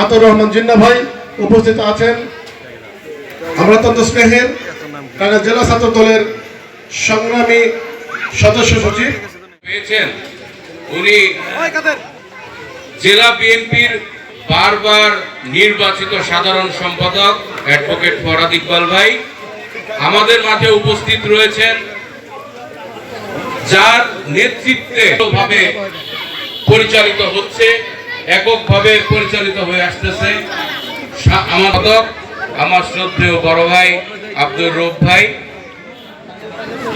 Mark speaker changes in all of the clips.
Speaker 1: আতর রহমান জিন্না ভাই উপস্থিত আছেন। আমরা অত্যন্ত স্নেহের টাঙ্গাইল জেলা ছাত্র দলের সংগ্রামী সদস্য সচিব।
Speaker 2: পেয়েছেন উনি জেলা বিএনপির বারবার নির্বাচিত সাধারণ সম্পাদক অ্যাডভোকেট ফরাদ ইকবাল ভাই। আমাদের মাঝে উপস্থিত রয়েছেন যার নেতৃত্বে ভাবে পরিচালিত হচ্ছে এককভাবে পরিচালিত হয়ে আসতেছে। আমার পদক, আমার শ্রদ্ধেয় বড় ভাই আব্দুর রব ভাই।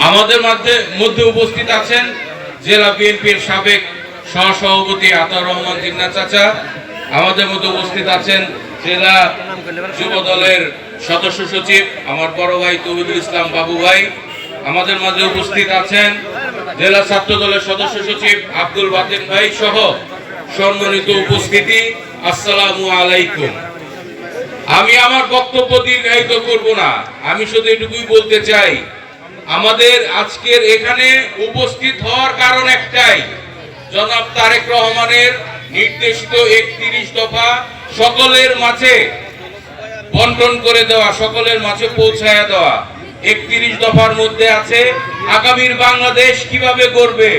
Speaker 2: আমাদের মধ্যে মধ্যে উপস্থিত আছেন জেলা বিএনপির সাবেক সহসভাপতি আতাউর রহমান জিন্না চাচা। আমাদের মধ্যে উপস্থিত আছেন জেলা যুব দলের সদস্য সচিব আমার বড় ভাই তৌহিদুল ইসলাম বাবু ভাই। আমাদের মাঝে উপস্থিত আছেন জেলা ছাত্র দলের সদস্য সচিব আব্দুল বাতেন ভাই সহ সম্মানিত উপস্থিতি, আসসালামু আলাইকুম। আমি আমার বক্তব্য দীর্ঘায়িত করব না। আমি শুধু এটুকুই বলতে চাই, আমাদের আজকের এখানে উপস্থিত হওয়ার কারণ একটাই। জনাব তারেক রহমানের নির্দেশিত একত্রিশ দফা সকলের মাঝে বন্টন করে দেওয়া, সকলের মাঝে পৌঁছায়া দেওয়া। একত্রিশ দফার মধ্যে আছে, আগামীর বাংলাদেশ কীভাবে গড়বে,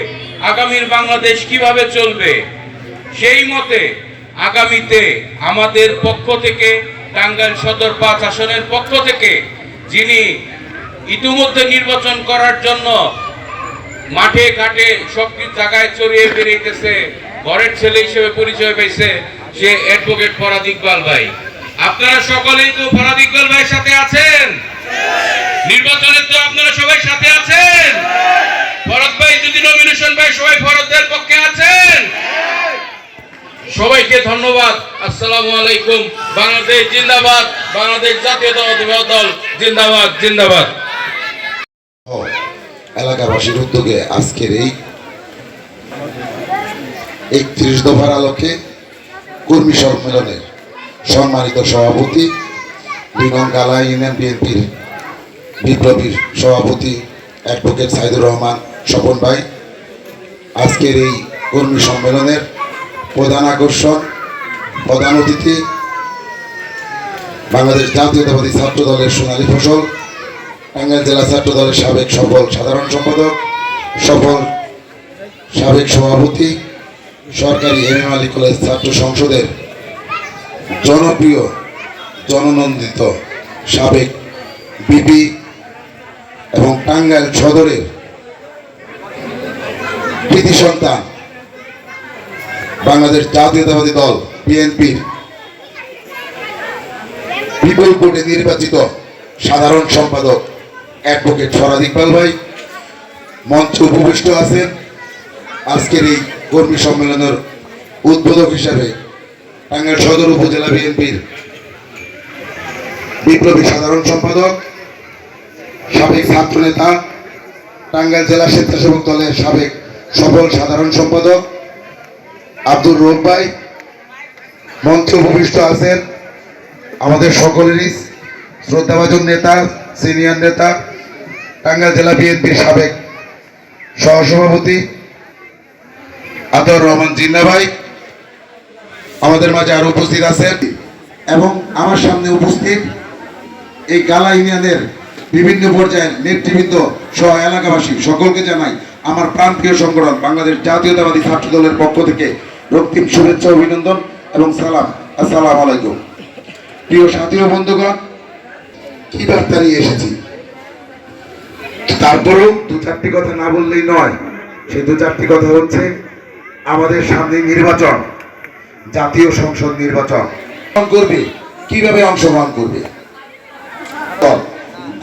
Speaker 2: আগামীর বাংলাদেশ কীভাবে চলবে। সেই মতে আগামীতে আমাদের পক্ষ থেকে টাঙ্গাইল সদর পাঁচ আসনের পক্ষ থেকে যিনি ইতিমধ্যে নির্বাচন করার জন্য মাঠে ঘাটে সব কিছু জায়গায় চড়িয়ে বেরিয়েছে ঘরের ছেলে হিসেবে পরিচয় পেয়েছে সে অ্যাডভোকেট ফরাদ ইকবাল ভাই। আপনারা সকলেই তো ফরাদ ইকবাল ভাইয়ের সাথে আছেন? নির্বাচনে তো আপনারা সবাই সাথে আছেন? ফরদ ভাই, যদি নমিনেশন ভাই সবাই ফরদদের পক্ষে সবাইকে ধন্যবাদ। আসসালামু আলাইকুম। বাংলাদেশ জিন্দাবাদ। বাংলাদেশ জাতীয়তা জাতীয়তাবাদী দল, জিন্দাবাদ জিন্দাবাদ।
Speaker 3: এলাকাবাসীর উদ্যোগে আজকের এই একত্রিশ দফার আলোকে কর্মী সম্মেলনের সম্মানিত সভাপতি দুই নং ইউনিয়ন বিএনপির বিপ্লবীর সভাপতি অ্যাডভোকেট সাইদুর রহমান স্বপন ভাই, আজকের এই কর্মী সম্মেলনের প্রধান আকর্ষণ প্রধান অতিথি, বাংলাদেশ জাতীয়তাবাদী ছাত্র দলের সোনালী ফসল, টাঙ্গাইল জেলা ছাত্র দলের সাবেক সফল সাধারণ সম্পাদক, সফল সাবেক সভাপতি, সরকারি এম এম আলী কলেজ ছাত্র সংসদের জনপ্রিয়, জননন্দিত সাবেক বিপি এবং টাঙ্গাইল সদরের কৃতি সন্তান বাংলাদেশ জাতীয়তাবাদী দল বিএনপির বিপুল ভোটে নির্বাচিত সাধারণ সম্পাদক অ্যাডভোকেট ফরাদ ইকবাল ভাই। মঞ্চে উপবিষ্ট আছেন আজকের এই কর্মী সম্মেলনের উদ্বোধক হিসাবে টাঙ্গাইল সদর উপজেলা বিএনপির বিপ্লবী সাধারণ সম্পাদক, সাবেক ছাত্র নেতা টাঙ্গাইল জেলা স্বেচ্ছাসেবক দলের সাবেক সফল সাধারণ সম্পাদক আব্দুর রব ভাই মঞ্চে উপবিষ্ট আছেন, আমাদের সকলেরই শ্রদ্ধাভাজন নেতা, সিনিয়র নেতা, টাঙ্গাইল জেলা বিএনপির সাবেক সহসভাপতি আতর রহমান জিন্না ভাই, আমাদের মাঝে আরও উপস্থিত আছেন এবং আমার সামনে উপস্থিত এই গালা ইউনিয়নের বিভিন্ন পর্যায়ের নেতৃবৃন্দ সহ এলাকাবাসী, সকলকে জানাই আমার প্রাণপ্রিয় সংগঠন, বাংলাদেশ জাতীয়তাবাদী ছাত্র দলের পক্ষ থেকে রক্তিম শুভেচ্ছা, অভিনন্দন এবং সালাম। আসসালাম আলাইকুম। প্রিয় সাথী ও বন্ধুগণ, কি বার্তা নিয়ে এসেছি? তারপরেও দু চারটি কথা না বললেই নয়, সেই দু চারটি কথা হচ্ছে আমাদের সামনে নির্বাচন, জাতীয় সংসদ নির্বাচন। করবে, কীভাবে অংশগ্রহণ করবে?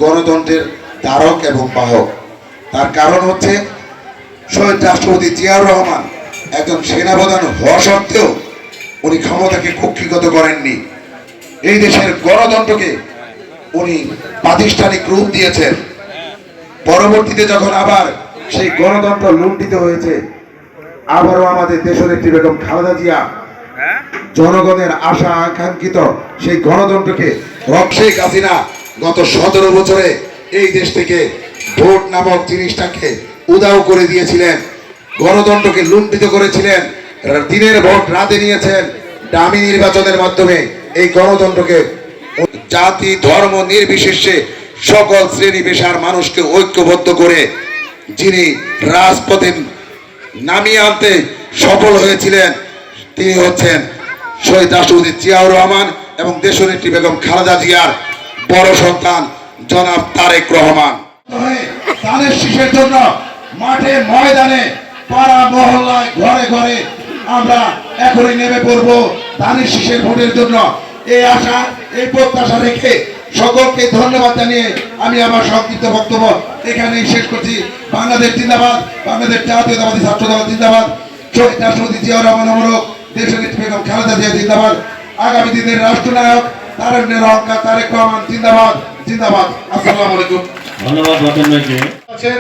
Speaker 3: গণতন্ত্রের ধারক এবং বাহক। তার কারণ হচ্ছে শহীদ রাষ্ট্রপতি জিয়াউর রহমান একজন সেনাপ্রধান হওয়া সত্ত্বেও উনি ক্ষমতাকে কক্ষিগত করেননি। এই দেশের গণতন্ত্রকে উনি প্রাতিষ্ঠানিক রূপ দিয়েছেন। পরবর্তীতে যখন আবার সেই গণতন্ত্র লুণ্ঠিত হয়েছে, আবারও আমাদের দেশনেত্রী বেগম খালেদা জিয়া জনগণের আশা আকাঙ্ক্ষিত সেই গণতন্ত্রকে রক্ষেক হাসিনা গত সতেরো বছরে এই দেশ থেকে ভোট নামক জিনিসটাকে উদাও করে দিয়েছিলেন। গণতন্ত্রকে লুণ্ঠিত করেছিলেন দিনের ভোট রাতে নিয়েছেন, দামি নির্বাচনের মাধ্যমে এই গণতন্ত্রকে জাতি, ধর্ম নির্বিশেষে সকল শ্রেণি পেশার মানুষকে ঐক্যবদ্ধ করে যিনি রাজপথে নামিয়ে আনতে সফল হয়েছিলেন, তিনি হচ্ছেন শহীদ রাষ্ট্রপতি জিয়াউর রহমান এবং দেশনেত্রী বেগম খালেদা জিয়ার বড় সন্তান জনাব তারেক রহমান। তাদের শিশের জন্য মাঠে ময়দানে পাড়া মহল্লায় ঘরে ঘরে আমরা এখনই নেমে পড়ব ধানের শীষের ভোটের জন্য। এই আশা এই প্রত্যাশা রেখে সকলকে ধন্যবাদ জানিয়ে আমি আমার সংক্ষিপ্ত বক্তব্য এখানেই শেষ করছি। বাংলাদেশ জিন্দাবাদ বাংলাদেশ জাতীয়তাবাদী ছাত্র দল জিন্দাবাদ। শহীদ রাষ্ট্রপতি জিয়াউর রহমান অমরক দেশের বেগম খালেদা জিয়া জিন্দাবাদ। আগামী দিনের রাষ্ট্রনায়ক তারেক অহংকার তারেক রহমান জিন্দাবাদ জিন্দাবাদ। আসসালামু আলাইকুম।
Speaker 4: ধন্যবাদ
Speaker 1: আছেন